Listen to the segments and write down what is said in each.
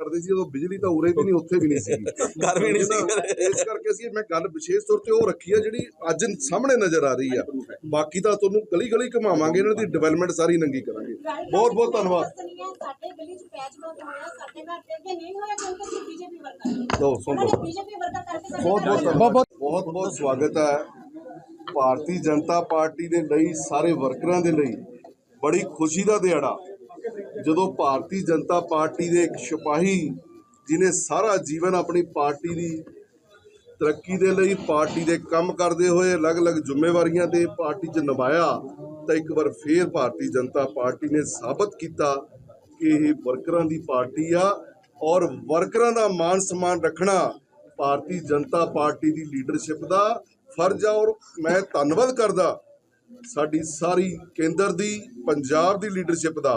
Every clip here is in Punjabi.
ਕਰਦੇ ਸੀ ਉਦੋਂ ਬਿਜਲੀ ਤਾਂ ਉਰੇ ਵੀ ਨਹੀਂ ਉੱਥੇ ਵੀ ਨਹੀਂ ਸੀਗੀ ਘਰ ਵੀ ਨਹੀਂ ਸੀ ਇਸ ਕਰਕੇ ਅਸੀਂ ਮੈਂ ਗੱਲ ਵਿਸ਼ੇਸ਼ ਤੌਰ ਤੇ ਉਹ ਰੱਖੀ ਆ ਜਿਹੜੀ ਅੱਜ ਸਾਹਮਣੇ ਨਜ਼ਰ ਆ ਰਹੀ ਆ। ਬਾਕੀ ਤਾਂ ਤੁਹਾਨੂੰ ਗਲੀ ਗਲੀ ਘੁਮਾਵਾਂਗੇ ਇਹਨਾਂ ਦੀ ਡਿਵੈਲਪਮੈਂਟ ਸਾਰੀ ਨੰਗੀ ਕਰਾਂਗੇ। ਬਹੁਤ ਬਹੁਤ ਧੰਨਵਾਦ। ਸਾਡੇ ਗਲੀ ਚ ਪੈਚ ਬਹੁਤ ਹੋਇਆ ਸਾਡੇ ਘਰ ਤੇ ਅੱਗੇ ਨਹੀਂ ਹੋਇਆ ਕਿਉਂਕਿ ਅਸੀਂ ਬੀਜੇਪੀ ਵਰਕਰ ਲਓ ਸੁਣ ਲਓ। ਬੀਜੇਪੀ ਵਰਕਰ ਕਰਕੇ ਸਾਡੇ ਬਹੁਤ ਬਹੁਤ ਘਰ ਧੰਨਵਾਦ। ਬਹੁਤ ਬਹੁਤ ਸਵਾਗਤ ਹੈ। ਭਾਰਤੀ ਜਨਤਾ ਪਾਰਟੀ ਦੇ ਲਈ ਸਾਰੇ ਵਰਕਰਾਂ ਦੇ ਲਈ ਬੜੀ ਖੁਸ਼ੀ ਦਾ ਦਿਹਾੜਾ। ਜਦੋਂ ਭਾਰਤੀ ਜਨਤਾ ਪਾਰਟੀ ਦੇ ਇੱਕ ਸਿਪਾਹੀ ਜਿਨੇ ਸਾਰਾ ਜੀਵਨ ਆਪਣੀ ਪਾਰਟੀ ਦੀ ਤਰੱਕੀ ਦੇ ਲਈ ਪਾਰਟੀ ਦੇ ਕੰਮ ਕਰਦੇ ਹੋਏ ਅਲੱਗ-ਅਲੱਗ ਜ਼ਿੰਮੇਵਾਰੀਆਂ ਤੇ ਪਾਰਟੀ 'ਚ ਨਿਭਾਇਆ, ਤਾਂ ਇੱਕ ਵਾਰ ਫੇਰ ਭਾਰਤੀ ਜਨਤਾ ਪਾਰਟੀ ਨੇ ਸਾਬਤ ਕੀਤਾ ਕਿ ਇਹ ਵਰਕਰਾਂ ਦੀ ਪਾਰਟੀ ਆ ਔਰ ਵਰਕਰਾਂ ਦਾ ਮਾਨ ਸਨਮਾਨ ਰੱਖਣਾ ਭਾਰਤੀ ਜਨਤਾ ਪਾਰਟੀ ਦੀ ਲੀਡਰਸ਼ਿਪ ਦਾ ਫਰਜ਼ ਆ ਔਰ ਮੈਂ ਧੰਨਵਾਦ ਕਰਦਾ ਸਾਡੀ ਸਾਰੀ ਕੇਂਦਰ ਦੀ, ਪੰਜਾਬ ਦੀ ਲੀਡਰਸ਼ਿਪ ਦਾ।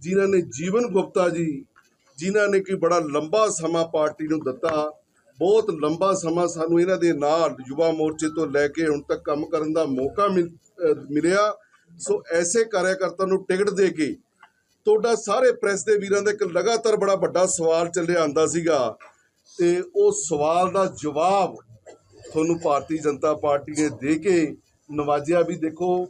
ਜਿਨ੍ਹਾਂ ਨੇ ਜੀਵਨ ਗੁਪਤਾ ਜੀ, ਜਿਨ੍ਹਾਂ ਨੇ ਕਿ ਬੜਾ ਲੰਬਾ ਸਮਾਂ ਪਾਰਟੀ ਨੂੰ ਦਿੱਤਾ, ਬਹੁਤ ਲੰਬਾ ਸਮਾਂ ਸਾਨੂੰ ਇਹਨਾਂ ਦੇ ਨਾਲ ਯੁਵਾ ਮੋਰਚੇ ਤੋਂ ਲੈ ਕੇ ਹੁਣ ਤੱਕ ਕੰਮ ਕਰਨ ਦਾ ਮੌਕਾ ਮਿਲ- ਮਿਲਿਆ। ਸੋ ਐਸੇ ਕਾਰਿਆਕਰਤਾ ਨੂੰ ਟਿਕਟ ਦੇ ਕੇ ਤੁਹਾਡਾ ਸਾਰੇ ਪ੍ਰੈਸ ਦੇ ਵੀਰਾਂ ਦਾ ਇੱਕ ਲਗਾਤਾਰ ਬੜਾ ਵੱਡਾ ਸਵਾਲ ਚੱਲਿਆ ਆਂਦਾ ਸੀਗਾ। ਤੇ ਉਹ ਸਵਾਲ ਦਾ ਜਵਾਬ ਤੁਹਾਨੂੰ ਭਾਰਤੀ ਜਨਤਾ ਪਾਰਟੀ ਨੇ ਦੇ ਕੇ ਨਵਾਜਿਆ ਵੀ ਦੇਖੋ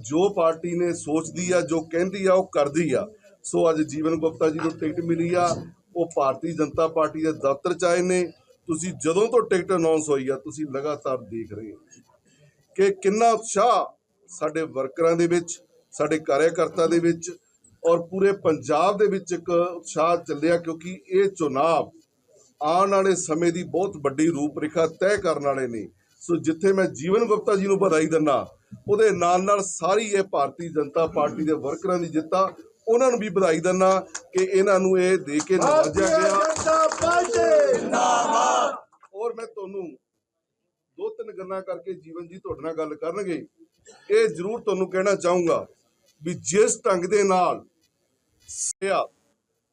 ਜੋ ਪਾਰਟੀ ਨੇ ਸੋਚਦੀ ਆ, ਜੋ ਕਹਿੰਦੀ ਆ, ਉਹ ਕਰਦੀ ਆ। ਸੋ ਅੱਜ ਜੀਵਨ ਗੁਪਤਾ ਜੀ ਨੂੰ ਟਿਕਟ ਮਿਲੀ ਆ। ਉਹ ਭਾਰਤੀ ਜਨਤਾ ਪਾਰਟੀ ਦੇ ਦਫ਼ਤਰ ਚ ਆਏ ਨੇ। ਤੁਸੀਂ ਜਦੋਂ ਤੋਂ ਟਿਕਟ ਅਨਾਉਂਸ ਹੋਈ ਆ, ਤੁਸੀਂ ਲਗਾਤਾਰ ਦੇਖ ਰਹੇ ਹੋ ਕਿ ਕਿੰਨਾ ਉਤਸ਼ਾਹ ਸਾਡੇ ਵਰਕਰਾਂ ਦੇ ਵਿੱਚ, ਸਾਡੇ ਕਾਰਿਆਕਰਤਾ ਦੇ ਵਿੱਚ ਔਰ ਪੂਰੇ ਪੰਜਾਬ ਦੇ ਵਿੱਚ ਇੱਕ ਉਤਸ਼ਾਹ ਚੱਲਿਆ ਕਿਉਂਕਿ ਇਹ ਚੁਣਾਵ ਆਉਣ ਵਾਲੇ ਸਮੇਂ ਦੀ ਬਹੁਤ ਵੱਡੀ ਰੂਪਰੇਖਾ ਤੈਅ ਕਰਨ ਵਾਲੇ ਨੇ। ਸੋ ਜਿੱਥੇ ਮੈਂ ਜੀਵਨ ਗੁਪਤਾ ਜੀ ਨੂੰ ਵਧਾਈ ਦਿੰਦਾ, ਉਹਦੇ ਨਾਲ ਨਾਲ ਸਾਰੀ ਇਹ ਭਾਰਤੀ ਜਨਤਾ ਪਾਰਟੀ ਦੇ ਵਰਕਰਾਂ ਦੀ ਜਿੱਤਾ ਉਹਨਾਂ ਨੂੰ ਵੀ ਵਧਾਈ ਦਿੰਦਾ ਕਿ ਇਹਨਾਂ ਨੂੰ ਇਹ ਦੇ ਕੇ ਨਵਾਜਿਆ ਗਿਆ। ਔਰ ਮੈਂ ਤੁਹਾਨੂੰ ਦੋ ਤਿੰਨ ਗੱਲਾਂ ਕਰਕੇ ਜੀਵਨ ਜੀ ਤੁਹਾਡੇ ਨਾਲ ਗੱਲ ਕਰਨਗੇ। ਇਹ ਜ਼ਰੂਰ ਤੁਹਾਨੂੰ ਕਹਿਣਾ ਚਾਹੂੰਗਾ ਵੀ ਜਿਸ ਢੰਗ ਦੇ ਨਾਲ ਸਿਆ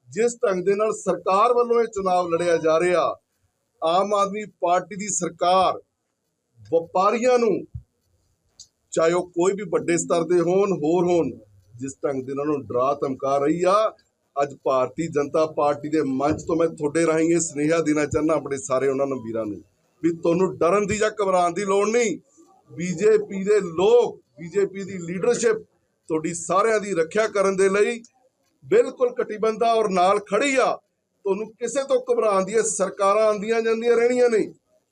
ਜਿਸ ਢੰਗ ਦੇ ਨਾਲ ਸਰਕਾਰ ਵੱਲੋਂ ਇਹ ਚੁਣਾਵ ਲੜਿਆ ਜਾ ਰਿਹਾ ਆਮ ਆਦਮੀ ਪਾਰਟੀ ਦੀ ਸਰਕਾਰ ਵਪਾਰੀਆਂ ਨੂੰ ਚਾਹੇ ਉਹ ਕੋਈ ਵੀ ਵੱਡੇ ਸਤਰ ਦੇ ਹੋਣ ਹੋਰ ਹੋਣ ਜਿਸ ਢੰਗ ਦੇ ਨਾਲ ਉਹਨੂੰ ਡਰਾ ਧਮਕਾ ਰਹੀ ਆ, ਅੱਜ ਭਾਰਤੀ ਜਨਤਾ ਪਾਰਟੀ ਦੇ ਮੰਚ ਤੋਂ ਮੈਂ ਤੁਹਾਡੇ ਰਾਹੀਂ ਇਹ ਸੁਨੇਹਾ ਦੇਣਾ ਚਾਹੁੰਦਾ ਆਪਣੇ ਸਾਰੇ ਉਹਨਾਂ ਨੂੰ, ਵੀਰਾਂ ਨੂੰ, ਵੀ ਤੁਹਾਨੂੰ ਡਰਨ ਦੀ ਜਾਂ ਘਬਰਾਉਣ ਦੀ ਲੋੜ ਨਹੀਂ। ਬੀਜੇਪੀ ਦੇ ਲੋਕ, ਬੀਜੇਪੀ ਦੀ ਲੀਡਰਸ਼ਿਪ ਤੁਹਾਡੀ ਸਾਰਿਆਂ ਦੀ ਰੱਖਿਆ ਕਰਨ ਦੇ ਲਈ ਬਿਲਕੁਲ ਕਟਿਬੰਧਾ ਔਰ ਨਾਲ ਖੜੀ ਆ। ਤੁਹਾਨੂੰ ਕਿਸੇ ਤੋਂ ਘਬਰਾਉਣ ਦੀ ਸਰਕਾਰਾਂ ਆਂਦੀਆਂ ਜਾਂਦੀਆਂ ਰਹਿਣੀਆਂ ਨੇ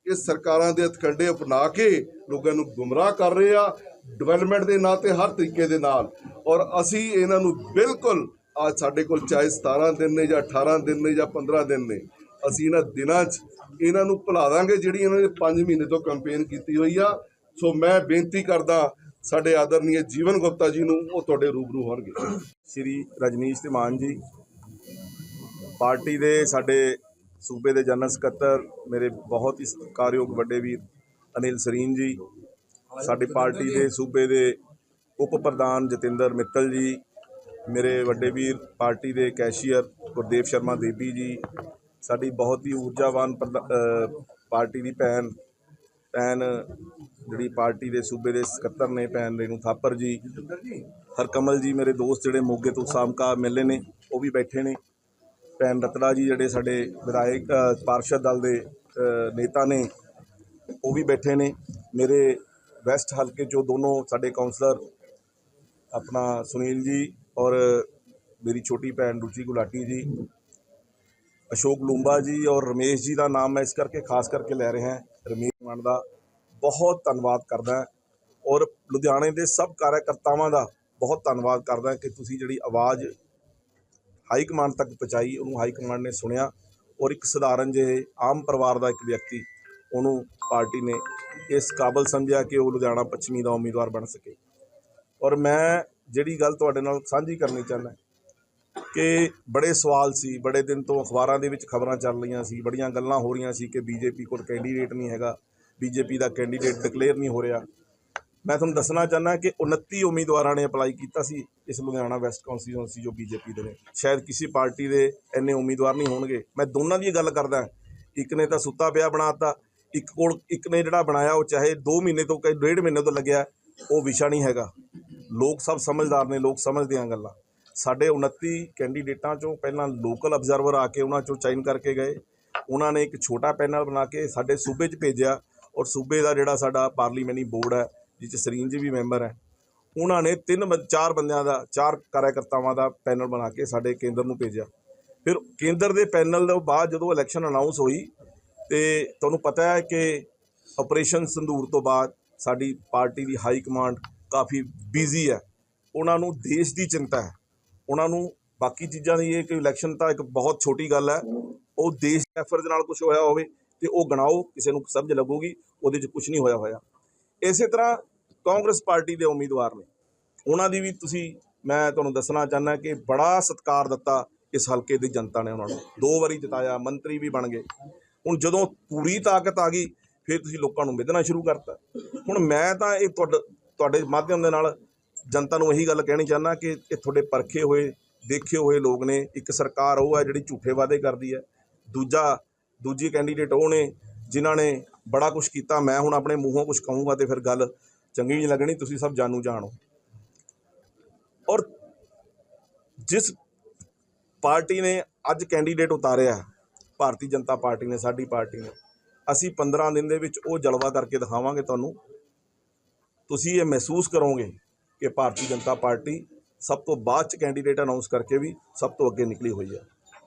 ਇਹ ਸਰਕਾਰਾਂ ਦੇ ਹਥਕੰਡੇ ਅਪਣਾ ਕੇ ਲੋਕਾਂ ਨੂੰ ਗੁੰਮਰਾਹ ਕਰ ਰਹੇ ਆ। ਡਿਵੈਲਪਮੈਂਟ ਦੇ ਨਾਂ ਤੇ ਹਰ ਤਰੀਕੇ ਦੇ ਨਾਲ। ਔਰ ਅਸੀਂ ਇਹਨਾਂ ਨੂੰ ਬਿਲਕੁਲ ਅੱਜ ਸਾਡੇ ਕੋਲ ਚਾਹੇ 17 ਦਿਨ ਨੇ ਜਾਂ 18 ਦਿਨ ਨੇ ਜਾਂ 15 ਦਿਨ ਨੇ, ਅਸੀਂ ਇਹਨਾਂ ਦਿਨਾਂ 'ਚ ਇਹਨਾਂ ਨੂੰ ਭੁਲਾ ਦਾਂਗੇ ਜਿਹੜੀ ਇਹਨਾਂ ਨੇ 5 ਮਹੀਨੇ ਤੋਂ ਕੰਪੇਨ ਕੀਤੀ ਹੋਈ ਆ। ਸੋ ਮੈਂ ਬੇਨਤੀ ਕਰਦਾ ਸਾਡੇ ਆਦਰਨੀय ਜੀਵਨ ਗੁਪਤਾ ਜੀ ਨੂੰ ਉਹ ਤੁਹਾਡੇ ਰੂਬਰੂ ਹੋਣਗੇ। ਸ਼੍ਰੀ ਰਜਨੀਸ਼ ਤਿਮਾਨ ਜੀ, ਪਾਰਟੀ ਦੇ ਸਾਡੇ ਸੂਬੇ ਦੇ ਜਨਰਲ ਸਕੱਤਰ, ਮੇਰੇ ਬਹੁਤ ਹੀ ਸਤਿਕਾਰਯੋਗ ਵੱਡੇ ਵੀਰ ਅਨਿਲ ਸਰੀਨ ਜੀ ਸਾਡੀ ਪਾਰਟੀ ਦੇ ਸੂਬੇ ਦੇ ਉਪ ਪ੍ਰਧਾਨ ਜਤਿੰਦਰ ਮਿੱਤਲ ਜੀ ਮੇਰੇ ਵੱਡੇ ਵੀਰ ਪਾਰਟੀ ਦੇ ਕੈਸ਼ੀਅਰ ਗੁਰਦੇਵ ਸ਼ਰਮਾ ਦੇਵੀ ਜੀ ਸਾਡੀ ਬਹੁਤ ਹੀ ਊਰਜਾਵਾਨ ਪਾਰਟੀ ਦੀ ਭੈਣ ਭੈਣ ਜਿਹੜੀ ਪਾਰਟੀ ਦੇ ਸੂਬੇ ਦੇ ਸਕੱਤਰ ਨੇ ਭੈਣ ਰੇਣੂ ਥਾਪਰ ਜੀ ਹਰਕਮਲ ਜੀ ਮੇਰੇ ਦੋਸਤ ਜਿਹੜੇ ਮੋਗੇ ਤੋਂ ਸਾਮਕਾ ਮਿਲੇ ਨੇ ਉਹ ਵੀ ਬੈਠੇ ਨੇ। ਭੈਣ ਰਤੜਾ ਜੀ ਜਿਹੜੇ ਸਾਡੇ ਵਿਧਾਇਕ ਪਾਰਸ਼ਦ ਦਲ ਦੇ ਨੇਤਾ ਨੇ ਉਹ ਵੀ ਬੈਠੇ ਨੇ। ਮੇਰੇ ਵੈਸਟ ਹਲਕੇ ਚੋਂ ਦੋਨੋਂ ਸਾਡੇ ਕਾਉਂਸਲਰ ਆਪਣਾ ਸੁਨੀਲ ਜੀ ਔਰ ਮੇਰੀ ਛੋਟੀ ਭੈਣ ਰੁਚੀ ਗੁਲਾਟੀ ਜੀ, ਅਸ਼ੋਕ ਲੂੰਬਾ ਜੀ ਔਰ ਰਮੇਸ਼ ਜੀ ਦਾ ਨਾਮ ਮੈਂ ਇਸ ਕਰਕੇ ਖਾਸ ਕਰਕੇ ਲੈ ਰਿਹਾ ਹਾਂ ਰਮੇਸ਼ ਮਾਨ ਦਾ ਬਹੁਤ ਧੰਨਵਾਦ ਕਰਦਾ ਔਰ ਲੁਧਿਆਣੇ ਦੇ ਸਭ ਕਾਰਜਕਰਤਾਵਾਂ ਦਾ ਬਹੁਤ ਧੰਨਵਾਦ ਕਰਦਾ ਕਿ ਤੁਸੀਂ ਜਿਹੜੀ ਆਵਾਜ਼ ਹਾਈ ਕਮਾਂਡ ਤੱਕ ਪਹੁੰਚਾਈ, ਉਹਨੂੰ ਹਾਈ ਕਮਾਂਡ ਨੇ ਸੁਣਿਆ ਔਰ ਇੱਕ ਸਧਾਰਨ ਜਿਹੇ ਆਮ ਪਰਿਵਾਰ ਦਾ ਇੱਕ ਵਿਅਕਤੀ ਉਹਨੂੰ ਪਾਰਟੀ ਨੇ ਇਸ ਕਾਬਲ ਸਮਝਿਆ ਕਿ ਉਹ ਲੁਧਿਆਣਾ ਪੱਛਮੀ ਦਾ ਉਮੀਦਵਾਰ ਬਣ ਸਕੇ। ਔਰ ਮੈਂ ਜਿਹੜੀ ਗੱਲ ਤੁਹਾਡੇ ਨਾਲ ਸਾਂਝੀ ਕਰਨੀ ਚਾਹੁੰਦਾ ਕਿ ਬੜੇ ਸਵਾਲ ਸੀ, ਬੜੇ ਦਿਨ ਤੋਂ ਅਖਬਾਰਾਂ ਦੇ ਵਿੱਚ ਖਬਰਾਂ ਚੱਲ ਰਹੀਆਂ ਸੀ, ਬੜੀਆਂ ਗੱਲਾਂ ਹੋ ਰਹੀਆਂ ਸੀ ਕਿ ਬੀਜੇਪੀ ਕੋਲ ਕੈਂਡੀਡੇਟ ਨਹੀਂ ਹੈਗਾ, ਬੀਜੇਪੀ ਦਾ ਕੈਂਡੀਡੇਟ ਡਿਕਲੇਅਰ ਨਹੀਂ ਹੋ ਰਿਹਾ। ਮੈਂ ਤੁਹਾਨੂੰ ਦੱਸਣਾ ਚਾਹੁੰਦਾ ਕਿ 29 ਉਮੀਦਵਾਰਾਂ ਨੇ ਅਪਲਾਈ ਕੀਤਾ ਸੀ ਇਸ ਲੁਧਿਆਣਾ ਵੈਸਟ ਕੌਂਸਟੀਚੁਐਂਸੀ ਜੋ ਬੀਜੇਪੀ ਦੇ ਨੇ। ਸ਼ਾਇਦ ਕਿਸੇ ਪਾਰਟੀ ਦੇ ਇੰਨੇ ਉਮੀਦਵਾਰ ਨਹੀਂ ਹੋਣਗੇ। ਮੈਂ ਦੋਨਾਂ ਦੀ ਗੱਲ ਕਰਦਾ। ਇੱਕ ਨੇ ਤਾਂ ਸੁੱਤਾ ਪਿਆ ਬਣਾਤਾ ਇੱਕ ਕੋਲ ਇੱਕ ਨੇ ਜਿਹੜਾ ਬਣਾਇਆ, ਉਹ ਚਾਹੇ 2 ਮਹੀਨੇ ਤੋਂ ਕਈ ਡੇਢ ਮਹੀਨੇ ਤੋਂ ਲੱਗਿਆ, ਉਹ ਵਿਸ਼ਾ ਨਹੀਂ ਹੈਗਾ। ਲੋਕ ਸਭ ਸਮਝਦਾਰ ਨੇ, ਲੋਕ ਸਮਝਦੇ ਆ ਗੱਲਾਂ। ਸਾਡੇ 29 ਕੈਂਡੀਡੇਟਾਂ ਚੋਂ ਪਹਿਲਾਂ ਲੋਕਲ ਅਬਜ਼ਰਵਰ ਆ ਕੇ ਉਹਨਾਂ ਚੋਂ ਚੈਨ ਕਰਕੇ ਗਏ। ਉਹਨਾਂ ਨੇ ਇੱਕ ਛੋਟਾ ਪੈਨਲ ਬਣਾ ਕੇ ਸਾਡੇ ਸੂਬੇ 'ਚ ਭੇਜਿਆ ਔਰ ਸੂਬੇ ਦਾ ਜਿਹੜਾ ਸਾਡਾ ਪਾਰਲੀਮੈਂਟਰੀ ਬੋਰਡ ਹੈ, ਜਿਸ 'ਚ ਸਰੀਨ ਜੀ ਵੀ ਮੈਂਬਰ ਹੈ, ਉਹਨਾਂ ਨੇ ਤਿੰਨ ਬੰ- ਚਾਰ ਬੰਦਿਆਂ ਦਾ, ਚਾਰ ਕਾਰਜਕਰਤਾਵਾਂ ਦਾ ਪੈਨਲ ਬਣਾ ਕੇ ਸਾਡੇ ਕੇਂਦਰ ਨੂੰ ਭੇਜਿਆ। ਫਿਰ ਕੇਂਦਰ ਦੇ ਪੈਨਲ ਤੋਂ ਬਾਅਦ ਜਦੋਂ ਇਲੈਕਸ਼ਨ ਅਨਾਉਂਸ ਹੋਈ ਤੇ ਤੁਹਾਨੂੰ ਪਤਾ ਹੈ ਕਿ ਆਪਰੇਸ਼ਨ ਸੰਧੂਰ ਤੋਂ ਬਾਅਦ ਸਾਡੀ ਪਾਰਟੀ ਦੀ ਹਾਈ ਕਮਾਂਡ ਕਾਫੀ ਬਿਜ਼ੀ ਹੈ। ਉਹਨਾਂ ਨੂੰ ਦੇਸ਼ ਦੀ ਚਿੰਤਾ ਹੈ। ਉਹਨਾਂ ਨੂੰ ਬਾਕੀ ਚੀਜ਼ਾਂ ਦੀ ਇਹ ਕਿ ਇਲੈਕਸ਼ਨ ਤਾਂ ਇੱਕ ਬਹੁਤ ਛੋਟੀ ਗੱਲ ਹੈ। ਉਹ ਦੇਸ਼ ਦੇ ਦੇ ਨਾਲ ਕੁਝ ਹੋਇਆ ਹੋਵੇ ਤੇ ਉਹ ਗਣਾਓ, ਕਿਸੇ ਨੂੰ ਸਮਝ ਲੱਗੂਗੀ, ਉਹਦੇ 'ਚ ਕੁਝ ਨਹੀਂ ਹੋਇਆ ਹੋਇਆ। ਇਸੇ ਤਰ੍ਹਾਂ ਕਾਂਗਰਸ ਪਾਰਟੀ ਦੇ ਉਮੀਦਵਾਰ ਨੇ। ਉਹਨਾਂ ਦੀ ਵੀ ਤੁਸੀਂ, ਮੈਂ ਤੁਹਾਨੂੰ ਦੱਸਣਾ ਚਾਹੁੰਦਾ ਕਿ ਬੜਾ ਸਤਿਕਾਰ ਦਿੱਤਾ ਇਸ ਹਲਕੇ ਦੀ ਜਨਤਾ ਨੇ ਉਹਨਾਂ ਨੂੰ। ਦੋ ਵਾਰੀ ਜਿਤਾਇਆ, ਮੰਤਰੀ ਵੀ ਬਣ ਗਏ। ਹੁਣ ਜਦੋਂ ਪੂਰੀ ਤਾਕਤ ਆ ਗਈ, ਫਿਰ ਤੁਸੀਂ ਲੋਕਾਂ ਨੂੰ ਮਿਧਣਾ ਸ਼ੁਰੂ ਕਰਤਾ। ਹੁਣ ਮੈਂ ਤਾਂ ਇਹ ਤੁਹਾਡੇ ਤੁਹਾਡੇ ਮਾਧਿਅਮ ਦੇ ਨਾਲ ਜਨਤਾ ਨੂੰ ਇਹੀ ਗੱਲ ਕਹਿਣੀ ਚਾਹੁੰਦਾ ਕਿ ਇਹ ਤੁਹਾਡੇ ਪਰਖੇ ਹੋਏ, ਦੇਖੇ ਹੋਏ ਲੋਕ ਨੇ, ਇੱਕ ਸਰਕਾਰ ਉਹ ਹੈ ਜਿਹੜੀ ਝੂਠੇ ਵਾਅਦੇ ਕਰਦੀ ਹੈ। ਦੂਜਾ, ਦੂਜੀ ਕੈਂਡੀਡੇਟ ਉਹ ਨੇ ਜਿਨ੍ਹਾਂ ਨੇ ਬੜਾ ਕੁਝ ਕੀਤਾ, ਮੈਂ ਹੁਣ ਆਪਣੇ ਮੂੰਹੋਂ ਕੁਝ ਕਹੂੰਗਾ ਤੇ ਫਿਰ ਗੱਲ ਚੰਗੀ ਨਹੀਂ ਲੱਗਣੀ, ਤੁਸੀਂ ਸਭ ਜਾਣੂ ਜਾਣੋ। ਔਰ ਜਿਸ ਪਾਰਟੀ ਨੇ ਅੱਜ ਕੈਂਡੀਡੇਟ ਉਤਾਰਿਆ ਭਾਰਤੀ ਜਨਤਾ ਪਾਰਟੀ ਨੇ, ਸਾਡੀ ਪਾਰਟੀ ਨੇ। ਅਸੀਂ 15 ਦਿਨ ਦੇ ਵਿੱਚ ਉਹ ਜਲਵਾ ਕਰਕੇ ਦਿਖਾਵਾਂਗੇ ਤੁਹਾਨੂੰ। ਤੁਸੀਂ ਇਹ ਮਹਿਸੂਸ ਕਰੋਗੇ ਕਿ ਭਾਰਤੀ ਜਨਤਾ ਪਾਰਟੀ ਸਭ ਤੋਂ ਬਾਅਦ ਚ ਕੈਂਡੀਡੇਟ ਅਨਾਉਂਸ ਕਰਕੇ ਵੀ ਸਭ ਤੋਂ ਅੱਗੇ ਨਿਕਲੀ ਹੋਈ ਹੈ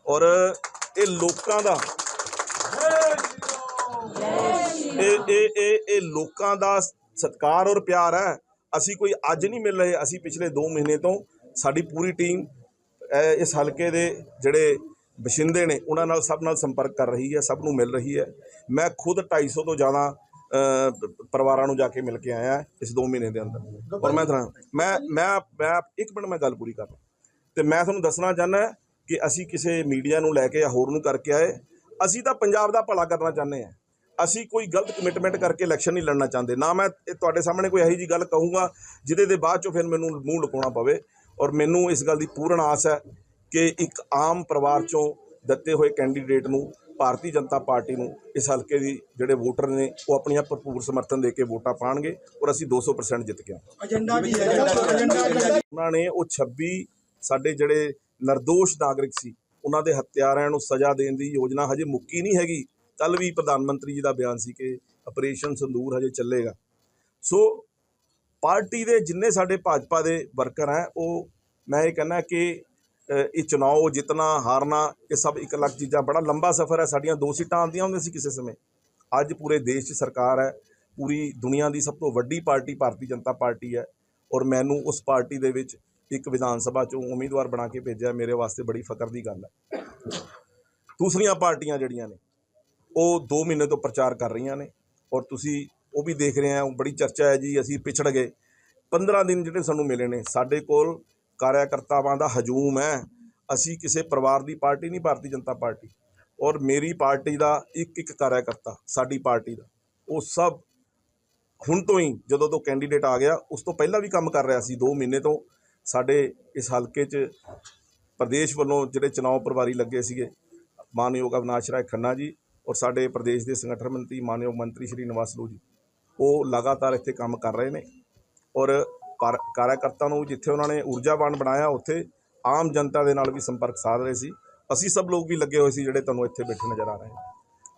ਔਰ ਇਹ ਲੋਕਾਂ ਦਾ ਇਹ ਇਹ ਇਹ ਇਹ ਲੋਕਾਂ ਦਾ ਸਤਿਕਾਰ ਔਰ ਪਿਆਰ ਹੈ। ਅਸੀਂ ਕੋਈ ਅੱਜ ਨਹੀਂ ਮਿਲ ਰਹੇ। ਅਸੀਂ ਪਿਛਲੇ 2 ਮਹੀਨੇ ਤੋਂ ਸਾਡੀ ਪੂਰੀ ਟੀਮ ਇਸ ਹਲਕੇ ਦੇ ਜਿਹੜੇ ਵਸਿੰਦੇ ਨੇ ਉਹਨਾਂ ਨਾਲ ਸਭ ਨਾਲ ਸੰਪਰਕ ਕਰ ਰਹੀ ਹੈ, ਸਭ ਨੂੰ ਮਿਲ ਰਹੀ ਹੈ। ਮੈਂ ਖੁਦ 250 ਤੋਂ ਜ਼ਿਆਦਾ ਪਰਿਵਾਰਾਂ ਨੂੰ ਜਾ ਕੇ ਮਿਲ ਕੇ ਆਇਆ ਇਸ 2 ਮਹੀਨੇ ਦੇ ਅੰਦਰ। ਔਰ ਮੈਂ ਮੈਂ ਮੈਂ ਮੈਂ ਇੱਕ ਮਿੰਟ ਮੈਂ ਗੱਲ ਪੂਰੀ ਕਰ ਲਾਂ। ਤੇ ਮੈਂ ਤੁਹਾਨੂੰ ਦੱਸਣਾ ਚਾਹੁੰਦਾ ਕਿ ਅਸੀਂ ਕਿਸੇ ਮੀਡੀਆ ਨੂੰ ਲੈ ਕੇ ਜਾਂ ਹੋਰ ਨੂੰ ਕਰਕੇ ਆਏ, ਅਸੀਂ ਤਾਂ ਪੰਜਾਬ ਦਾ ਭਲਾ ਕਰਨਾ ਚਾਹੁੰਦੇ ਹਾਂ। ਅਸੀਂ ਕੋਈ ਗਲਤ ਕਮਿਟਮੈਂਟ ਕਰਕੇ ਇਲੈਕਸ਼ਨ ਨਹੀਂ ਲੜਨਾ ਚਾਹੁੰਦੇ। ਨਾ ਮੈਂ ਤੁਹਾਡੇ ਸਾਹਮਣੇ ਕੋਈ ਇਹੋ ਜੀ ਗੱਲ ਕਹੂੰਗਾ, ਜਿਹਦੇ ਦੇ ਬਾਅਦ ਚੋਂ ਫਿਰ ਮੈਨੂੰ ਮੂੰਹ ਲੁਕਾਉਣਾ ਪਵੇ। ਔਰ ਮੈਨੂੰ ਇਸ ਗੱਲ ਦੀ ਪੂਰਨ ਆਸ ਹੈ ਕਿ ਇੱਕ ਆਮ ਪਰਿਵਾਰ ਚੋਂ ਦਿੱਤੇ ਹੋਏ ਕੈਂਡੀਡੇਟ ਨੂੰ ਭਾਰਤੀ ਜਨਤਾ ਪਾਰਟੀ ਨੂੰ ਇਸ ਹਲਕੇ ਦੀ ਜਿਹੜੇ ਵੋਟਰ ਨੇ ਉਹ ਆਪਣੀਆਂ ਭਰਪੂਰ ਸਮਰਥਨ ਦੇ ਕੇ ਵੋਟਾਂ ਪਾਣਗੇ ਔਰ ਅਸੀਂ 200% ਜਿੱਤ ਕੇ ਏਜੰਡਾ ਏਜੰਡਾ ਉਹਨਾਂ ਨੇ ਉਹ 26 ਸਾਡੇ ਜਿਹੜੇ ਨਿਰਦੋਸ਼ ਨਾਗਰਿਕ ਸੀ ਉਹਨਾਂ ਦੇ ਹੱਤਿਆਰਿਆਂ ਨੂੰ ਸਜ਼ਾ ਦੇਣ ਦੀ ਯੋਜਨਾ ਹਜੇ ਮੁੱਕੀ ਨਹੀਂ ਹੈਗੀ। ਕੱਲ ਵੀ ਪ੍ਰਧਾਨ ਮੰਤਰੀ ਜੀ ਦਾ ਬਿਆਨ ਸੀ ਕਿ ਆਪਰੇਸ਼ਨ ਸੰਦੂਰ ਹਜੇ ਚੱਲੇਗਾ। ਸੋ ਪਾਰਟੀ ਦੇ ਜਿੰਨੇ ਸਾਡੇ ਭਾਜਪਾ ਦੇ ਵਰਕਰ ਹੈ ਉਹ ਮੈਂ ਇਹ ਕਹਿੰਦਾ ਕਿ ਇਹ ਚੁਣਾਵ ਜਿੱਤਣਾ, ਹਾਰਨਾ, ਇਹ ਸਭ ਇੱਕ ਅਲੱਗ ਚੀਜ਼ਾਂ। ਬੜਾ ਲੰਬਾ ਸਫ਼ਰ ਹੈ, ਸਾਡੀਆਂ ਦੋ ਸੀਟਾਂ ਆਉਂਦੀਆਂ ਹੁੰਦੀਆਂ ਸੀ ਕਿਸੇ ਸਮੇਂ। ਅੱਜ ਪੂਰੇ ਦੇਸ਼ 'ਚ ਸਰਕਾਰ ਹੈ, ਪੂਰੀ ਦੁਨੀਆ ਦੀ ਸਭ ਤੋਂ ਵੱਡੀ ਪਾਰਟੀ ਭਾਰਤੀ ਜਨਤਾ ਪਾਰਟੀ ਹੈ ਔਰ ਮੈਨੂੰ ਉਸ ਪਾਰਟੀ ਦੇ ਵਿੱਚ ਇੱਕ ਵਿਧਾਨ ਸਭਾ ਚੋਂ ਉਮੀਦਵਾਰ ਬਣਾ ਕੇ ਭੇਜਿਆ ਮੇਰੇ ਵਾਸਤੇ ਬੜੀ ਫਕਰ ਦੀ ਗੱਲ ਹੈ। ਦੂਸਰੀਆਂ ਪਾਰਟੀਆਂ ਜਿਹੜੀਆਂ ਨੇ, ਉਹ 2 ਮਹੀਨੇ ਤੋਂ ਪ੍ਰਚਾਰ ਕਰ ਰਹੀਆਂ ਨੇ ਔਰ ਤੁਸੀਂ ਉਹ ਵੀ ਦੇਖ ਰਹੇ ਆ ਬੜੀ ਚਰਚਾ ਹੈ ਜੀ, ਅਸੀਂ ਪਿਛੜ ਗਏ। 15 ਦਿਨ ਜਿਹੜੇ ਸਾਨੂੰ ਮਿਲੇ ਨੇ, ਸਾਡੇ ਕੋਲ ਕਾਰਿਆਕਰਤਾਵਾਂ ਦਾ ਹਜੂਮ ਹੈ। ਅਸੀਂ ਕਿਸੇ ਪਰਿਵਾਰ ਦੀ ਪਾਰਟੀ ਨਹੀਂ, ਭਾਰਤੀ ਜਨਤਾ ਪਾਰਟੀ। ਔਰ ਮੇਰੀ ਪਾਰਟੀ ਦਾ ਇੱਕ ਇੱਕ ਕਾਰਿਆਕਰਤਾ, ਸਾਡੀ ਪਾਰਟੀ ਦਾ, ਉਹ ਸਭ ਹੁਣ ਤੋਂ ਹੀ ਜਦੋਂ ਤੋਂ ਕੈਂਡੀਡੇਟ ਆ ਗਿਆ, ਉਸ ਤੋਂ ਪਹਿਲਾਂ ਵੀ ਕੰਮ ਕਰ ਰਿਹਾ ਸੀ 2 ਮਹੀਨੇ ਤੋਂ। ਸਾਡੇ ਇਸ ਹਲਕੇ 'ਚ ਪ੍ਰਦੇਸ਼ ਵੱਲੋਂ ਜਿਹੜੇ ਚੁਣਾਵ ਪ੍ਰਭਾਰੀ ਲੱਗੇ ਸੀਗੇ, ਮਾਨਯੋਗ ਅਵਿਨਾਸ਼ ਰਾਏ ਖੰਨਾ ਜੀ ਔਰ ਸਾਡੇ ਪ੍ਰਦੇਸ਼ ਦੇ ਸੰਗਠਨ ਮੰਤਰੀ, ਮਾਨਯੋਗ ਮੰਤਰੀ ਸ਼੍ਰੀ ਨਿਵਾਸ ਜੀ, ਉਹ ਲਗਾਤਾਰ ਇੱਥੇ ਕੰਮ ਕਰ ਰਹੇ ਨੇ। ਔਰ ਕਾਰ- ਕਾਰਿਆਕਰਤਾ ਨੂੰ ਜਿੱਥੇ ਉਹਨਾਂ ਨੇ ਊਰਜਾਵਾਨ ਬਣਾਇਆ, ਉੱਥੇ ਆਮ ਜਨਤਾ ਦੇ ਨਾਲ ਵੀ ਸੰਪਰਕ ਸਾਧ ਰਹੇ ਸੀ। ਅਸੀਂ ਸਭ ਲੋਕ ਵੀ ਲੱਗੇ ਹੋਏ ਸੀ ਜਿਹੜੇ ਤੁਹਾਨੂੰ ਇੱਥੇ ਬੈਠੇ ਨਜ਼ਰ ਆ ਰਹੇ ਨੇ।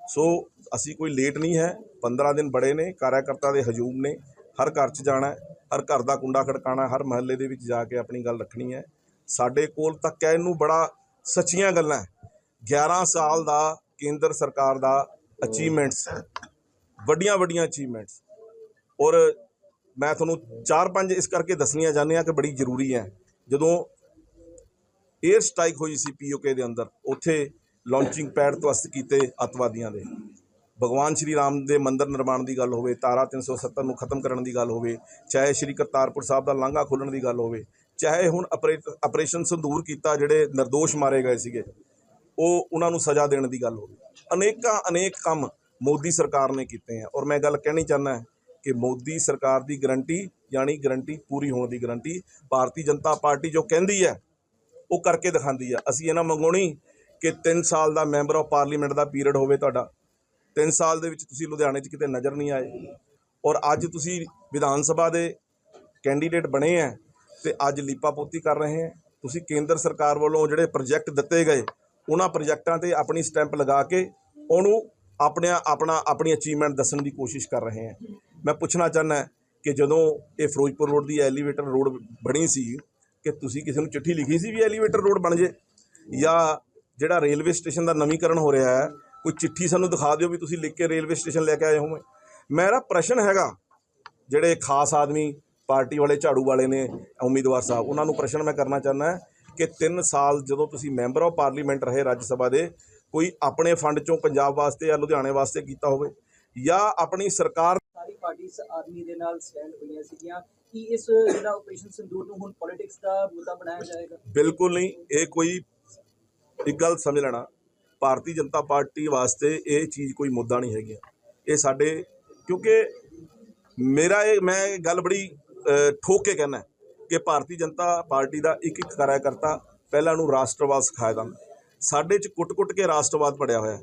ਸੋ ਅਸੀਂ ਕੋਈ ਲੇਟ ਨਹੀਂ ਹੈ। 15 ਦਿਨ ਬੜੇ ਨੇ, ਕਾਰਿਆਕਰਤਾ ਦੇ ਹਜੂਮ ਨੇ। ਹਰ ਘਰ 'ਚ ਜਾਣਾ ਹਰ ਘਰ ਦਾ ਕੁੰਡਾ ਖੜਕਾਣਾ ਹਰ ਮਹੱਲੇ ਦੇ ਵਿੱਚ ਜਾ ਕੇ ਆਪਣੀ ਗੱਲ ਰੱਖਣੀ ਹੈ। ਸਾਡੇ ਕੋਲ ਤਾਂ ਕਹਿਣ ਨੂੰ ਬੜਾ ਸੱਚੀਆਂ ਗੱਲਾਂ ਹੈ। 11 ਸਾਲ ਦਾ ਕੇਂਦਰ ਸਰਕਾਰ ਦਾ ਅਚੀਵਮੈਂਟਸ ਵੱਡੀਆਂ ਵੱਡੀਆਂ ਅਚੀਵਮੈਂਟਸ ਔਰ ਮੈਂ ਤੁਹਾਨੂੰ ਚਾਰ ਪੰਜ ਇਸ ਕਰਕੇ ਦੱਸਣੀਆਂ ਚਾਹੁੰਦੇ ਆ ਕਿ ਬੜੀ ਜ਼ਰੂਰੀ ਹੈ। ਜਦੋਂ 에ਅਰ ਸਟ੍ਰਾਈਕ ਹੋਈ ਸੀ ਪੀਓਕੇ ਦੇ ਅੰਦਰ, ਉੱਥੇ ਲਾਂਚਿੰਗ ਪੈਡ ਤਵਸਤ ਕੀਤੇ ਅਤਵਾਦੀਆਂ ਦੇ। ਭਗਵਾਨ ਸ਼੍ਰੀ ਰਾਮ ਦੇ ਮੰਦਰ ਨਿਰਮਾਣ ਦੀ ਗੱਲ ਹੋਵੇ, ਤਾਰਾ 370 ਨੂੰ ਖਤਮ ਕਰਨ ਦੀ ਗੱਲ ਹੋਵੇ, ਚਾਹੇ ਸ਼੍ਰੀ ਕਰਤਾਰਪੁਰ ਸਾਹਿਬ ਦਾ ਲਾਂਘਾ ਖੋਲਣ ਦੀ ਗੱਲ ਹੋਵੇ, ਚਾਹੇ ਹੁਣ ਆਪਰੇਸ਼ਨ ਸੰਦੂਰ ਕੀਤਾ ਜਿਹੜੇ ਨਿਰਦੋਸ਼ ਮਾਰੇ ਗਏ ਸੀਗੇ, ਉਹ ਉਹਨਾਂ ਨੂੰ ਸਜ਼ਾ ਦੇਣ ਦੀ ਗੱਲ ਹੋਵੇ। ਅਨੇਕਾਂ ਅਨੇਕ ਕੰਮ ਮੋਦੀ ਸਰਕਾਰ ਨੇ ਕੀਤੇ ਆ ਔਰ ਮੈਂ ਗੱਲ ਕਹਿਣੀ ਚਾਹੁੰਦਾ ਕਿ ਮੋਦੀ ਸਰਕਾਰ ਦੀ ਗਰੰਟੀ ਯਾਨੀ ਗਰੰਟੀ ਪੂਰੀ ਹੋਣ ਦੀ ਗਰੰਟੀ ਭਾਰਤੀ ਜਨਤਾ ਪਾਰਟੀ ਜੋ ਕਹਿੰਦੀ ਹੈ, ਉਹ ਕਰਕੇ ਦਿਖਾਉਂਦੀ ਆ ਅਸੀਂ ਇਹਨਾਂ ਮੰਗੋਣੀ ਕਿ 3 ਸਾਲ ਦਾ ਮੈਂਬਰ ਆਫ ਪਾਰਲੀਮੈਂਟ ਦਾ ਪੀਰੀਅਡ ਹੋਵੇ ਤੁਹਾਡਾ। 3 ਸਾਲ ਦੇ ਵਿੱਚ ਤੁਸੀਂ ਲੁਧਿਆਣੇ 'ਚ ਕਿਤੇ ਨਜ਼ਰ ਨਹੀਂ ਆਏ। ਔਰ ਅੱਜ ਤੁਸੀਂ ਵਿਧਾਨ ਸਭਾ ਦੇ ਕੈਂਡੀਡੇਟ ਬਣੇ ਆ ਤੇ ਅੱਜ ਲੀਪਾ ਪੋਤੀ ਕਰ ਰਹੇ ਹੈ। ਤੁਸੀਂ ਕੇਂਦਰ ਸਰਕਾਰ ਵੱਲੋਂ ਜਿਹੜੇ ਪ੍ਰੋਜੈਕਟ ਦਿੱਤੇ ਗਏ, ਉਹਨਾਂ ਪ੍ਰੋਜੈਕਟਾਂ ਤੇ ਆਪਣੀ ਸਟੈਂਪ ਲਗਾ ਕੇ ਉਹਨੂੰ ਆਪਣੇ ਆਪਣਾ ਆਪਣੀ ਅਚੀਵਮੈਂਟ ਦੱਸਣ ਦੀ ਕੋਸ਼ਿਸ਼ ਕਰ ਰਹੇ ਹਾਂ। ਮੈਂ ਪੁੱਛਣਾ ਚਾਹੁੰਦਾ ਕਿ ਜਦੋਂ ਇਹ ਫਿਰੋਜ਼ਪੁਰ ਰੋਡ ਦੀ ਐਲੀਵੇਟਰ ਰੋਡ ਬਣੀ ਸੀ, ਕਿ ਤੁਸੀਂ ਕਿਸੇ ਨੂੰ ਚਿੱਠੀ ਲਿਖੀ ਸੀ ਵੀ ਐਲੀਵੇਟਰ ਰੋਡ ਬਣ ਜੇ? ਜਾਂ ਜਿਹੜਾ ਰੇਲਵੇ ਸਟੇਸ਼ਨ ਦਾ ਨਵੀਕਰਨ ਹੋ ਰਿਹਾ ਹੈ, ਕੋਈ ਚਿੱਠੀ ਸਾਨੂੰ ਦਿਖਾ ਦਿਓ ਵੀ ਤੁਸੀਂ ਲਿਖ ਕੇ ਰੇਲਵੇ ਸਟੇਸ਼ਨ ਲੈ ਕੇ ਆਏ ਹੋਵੇਂ ਮੇਰਾ ਪ੍ਰਸ਼ਨ ਹੈਗਾ, ਜਿਹੜੇ ਖਾਸ ਆਦਮੀ ਪਾਰਟੀ ਵਾਲੇ, ਝਾੜੂ ਵਾਲੇ ਨੇ, ਉਮੀਦਵਾਰ ਸਾਹਿਬ, ਉਹਨਾਂ ਨੂੰ ਪ੍ਰਸ਼ਨ ਮੈਂ ਕਰਨਾ ਚਾਹੁੰਦਾ ਕਿ 3 ਸਾਲ ਜਦੋਂ ਤੁਸੀਂ ਮੈਂਬਰ ਆਫ ਪਾਰਲੀਮੈਂਟ ਰਹੇ ਰਾਜ ਸਭਾ ਦੇ, ਕੋਈ ਆਪਣੇ ਫੰਡ ਚੋਂ ਪੰਜਾਬ ਵਾਸਤੇ ਜਾਂ ਲੁਧਿਆਣੇ ਵਾਸਤੇ ਕੀਤਾ ਹੋਵੇ? ਜਾਂ ਆਪਣੀ ਸਰਕਾਰ ਸਾਰੀ ਪਾਰਟੀਆਂ ਆਰਮੀ ਦੇ ਨਾਲ ਸਟੈਂਡ ਹੋਈਆਂ ਸੀਗੀਆਂ। ਕਿ ਇਸ ਜਿਹੜਾ ਆਪਰੇਸ਼ਨ ਸਿੰਦੂਰ ਨੂੰ ਹੁਣ ਪੋਲਿਟਿਕਸ ਦਾ ਮੁੱਦਾ ਬਣਾਇਆ ਜਾਏਗਾ? ਬਿਲਕੁਲ ਨਹੀਂ। ਇਹ ਕੋਈ ਇੱਕ ਗੱਲ ਸਮਝ ਲੈਣਾ। ਭਾਰਤੀ ਜਨਤਾ ਪਾਰਟੀ ਵਾਸਤੇ ਇਹ ਚੀਜ਼ ਕੋਈ ਮੁੱਦਾ ਨਹੀਂ ਹੈਗੀ ਇਹ ਸਾਡੇ ਕਿਉਂਕਿ ਮੇਰਾ ਇਹ ਮੈਂ ਗੱਲ ਬੜੀ ਠੋਕ ਕੇ ਕਹਿਣਾ ਕਿ ਭਾਰਤੀ ਜਨਤਾ ਪਾਰਟੀ ਦਾ ਇੱਕ ਇੱਕ ਕਾਰਿਆਕਰਤਾ ਪਹਿਲਾਂ ਨੂੰ ਰਾਸ਼ਟਰਵਾਦ ਸਿਖਾਇਆ ਜਾਂਦਾ। ਸਾਡੇ ਚ ਕੁੱਟ-ਕੁੱਟ ਕੇ ਰਾਸ਼ਟਰਵਾਦ ਪੜਿਆ ਹੋਇਆ।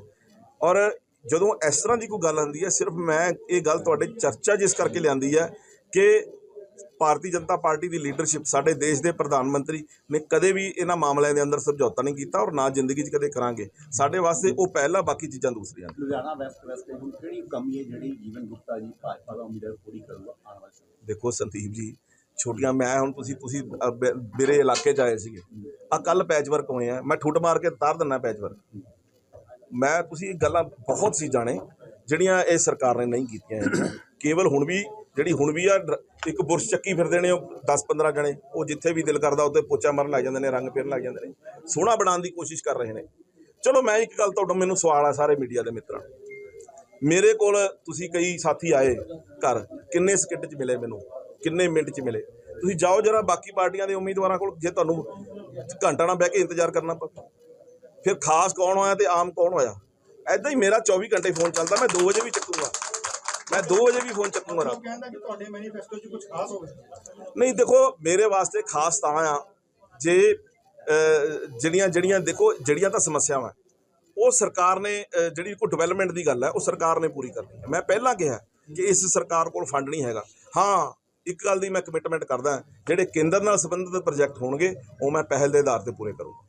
ਔਰ ਜਦੋਂ ਇਸ ਤਰ੍ਹਾਂ ਦੀ ਕੋਈ ਗੱਲ ਆਉਂਦੀ ਹੈ ਸਿਰਫ ਮੈਂ ਇਹ ਗੱਲ ਤੁਹਾਡੇ ਚਰਚਾ ਜਿਸ ਕਰਕੇ ਲਿਆਂਦੀ ਹੈ ਕਿ ਭਾਰਤੀ ਜਨਤਾ ਪਾਰਟੀ ਦੀ ਲੀਡਰਸ਼ਿਪ ਸਾਡੇ ਦੇਸ਼ ਦੇ ਪ੍ਰਧਾਨ ਮੰਤਰੀ ਨੇ ਕਦੇ ਵੀ ਇਹਨਾਂ ਮਾਮਲਿਆਂ ਦੇ ਅੰਦਰ ਸਮਝੌਤਾ ਨਹੀਂ ਕੀਤਾ ਔਰ ਨਾ ਜ਼ਿੰਦਗੀ 'ਚ ਕਦੇ ਕਰਾਂਗੇ। ਸਾਡੇ ਵਾਸਤੇ ਉਹ ਪਹਿਲਾ ਬਾਕੀ ਚੀਜ਼ਾਂ ਦੂਸਰੀਆਂ। ਲੁਧਿਆਣਾ ਵੈਸਟ ਵੈਸਟ ਹੁਣ ਕਿਹੜੀ ਕਮੀ ਹੈ ਜਿਹੜੀ ਜੀਵਨ ਗੁਪਤਾ ਜੀ ਭਾਜਪਾ ਦਾ ਉਮੀਦਵਾਰ ਪੂਰੀ ਕਰੂਗਾ ਆਉਣ ਵਾਲੇ ਸਮੇਂ ਦੇਖੋ ਸੰਦੀਪ ਜੀ ਛੋਟੀਆਂ ਮੈਂ ਹੁਣ ਤੁਸੀਂ ਤੁਸੀਂ ਮੇਰੇ ਇਲਾਕੇ 'ਚ ਆਏ ਸੀਗੇ। ਆ ਕੱਲ ਪੈਚ ਵਰਕ ਹੋਏ ਆ। ਮੈਂ ਠੁੱਟ ਮਾਰ ਕੇ ਤਾਰ ਦਿੰਨਾ ਪੈਚ ਵਰਕ ਮੈਂ, ਤੁਸੀਂ ਇਹ ਗੱਲਾਂ ਬਹੁਤ ਸੀ ਜਾਣੇ, ਜਿਹੜੀਆਂ ਇਹ ਸਰਕਾਰ ਨੇ ਨਹੀਂ ਕੀਤੀਆਂ ਹੈਗੀਆਂ। ਕੇਵਲ ਹੁਣ ਵੀ, ਜਿਹੜੀ ਹੁਣ ਵੀ ਆ ਡਰ- ਇੱਕ ਬੁਰਸ਼ ਚੱਕੀ ਫਿਰਦੇ ਨੇ ਉਹ 10 15 ਜਣੇ, ਉਹ ਜਿੱਥੇ ਵੀ ਦਿਲ ਕਰਦਾ ਉੱਥੇ ਪੋਚਾ ਮਾਰਨ ਲੱਗ ਜਾਂਦੇ ਨੇ, ਰੰਗ ਫੇਰਨ ਲੱਗ ਜਾਂਦੇ ਨੇ। ਸੋਹਣਾ ਬਣਾਉਣ ਦੀ ਕੋਸ਼ਿਸ਼ ਕਰ ਰਹੇ ਨੇ। ਚਲੋ, ਮੈਂ ਇੱਕ ਗੱਲ ਤੁਹਾਡਾ, ਮੈਨੂੰ ਸਵਾਲ ਆ ਸਾਰੇ ਮੀਡੀਆ ਦੇ ਮਿੱਤਰਾਂ। ਮੇਰੇ ਕੋਲ ਤੁਸੀਂ ਕਈ ਸਾਥੀ ਆਏ ਘਰ, ਕਿੰਨੇ ਸਕਿੰਟ 'ਚ ਮਿਲੇ ਮੈਨੂੰ, ਕਿੰਨੇ ਮਿੰਟ 'ਚ ਮਿਲੇ। ਤੁਸੀਂ ਜਾਓ ਜਰਾ ਬਾਕੀ ਪਾਰਟੀਆਂ ਦੇ ਉਮੀਦਵਾਰਾਂ ਕੋਲ, ਜੇ ਤੁਹਾਨੂੰ ਘੰਟਾ ਨਾ ਬਹਿ ਕੇ ਇੰਤਜ਼ਾਰ ਕਰਨਾ ਪਵੇ ਫਿਰ ਖਾਸ ਕੌਣ ਹੋਇਆ ਤੇ ਆਮ ਕੌਣ ਹੋਇਆ? ਐਦਾਂ ਹੀ ਮੇਰਾ 24 ਘੰਟੇ ਫੋਨ ਚੱਲਦਾ ਮੈਂ 2 ਵਜੇ ਵੀ ਚੱਕੂਗਾ। ਮੈਂ 2 ਵਜੇ ਵੀ ਫੋਨ ਚੱਕੂਗਾ। ਰਾਤ ਕਹਿੰਦਾ ਕਿ ਤੁਹਾਡੇ ਮੈਨੀਫੈਸਟੋ 'ਚ ਕੁਝ ਖਾਸ ਹੋਵੇ। ਨਹੀਂ ਦੇਖੋ ਮੇਰੇ ਵਾਸਤੇ ਖਾਸ ਤਾਂ ਆ ਜੇ ਜਿਹੜੀਆਂ ਜਿਹੜੀਆਂ ਦੇਖੋ ਜਿਹੜੀਆਂ ਤਾਂ ਸਮੱਸਿਆਵਾਂ। ਉਹ ਸਰਕਾਰ ਨੇ ਜਿਹੜੀ ਕੋਈ ਡਿਵੈਲਪਮੈਂਟ ਦੀ ਗੱਲ ਹੈ ਉਹ ਸਰਕਾਰ ਨੇ ਪੂਰੀ ਕਰਨੀ ਹੈ। ਮੈਂ ਪਹਿਲਾਂ ਕਿਹਾ ਕਿ ਇਸ ਸਰਕਾਰ ਕੋਲ ਫੰਡ ਨਹੀਂ ਹੈਗਾ। ਹਾਂ ਇੱਕ ਗੱਲ ਦੀ ਮੈਂ ਕਮਿਟਮੈਂਟ ਕਰਦਾ ਜਿਹੜੇ ਕੇਂਦਰ ਨਾਲ ਸੰਬੰਧਿਤ ਪ੍ਰੋਜੈਕਟ ਹੋਣਗੇ ਉਹ ਮੈਂ ਪਹਿਲ ਦੇ ਆਧਾਰ ਤੇ ਪੂਰੇ ਕਰੂੰਗਾ।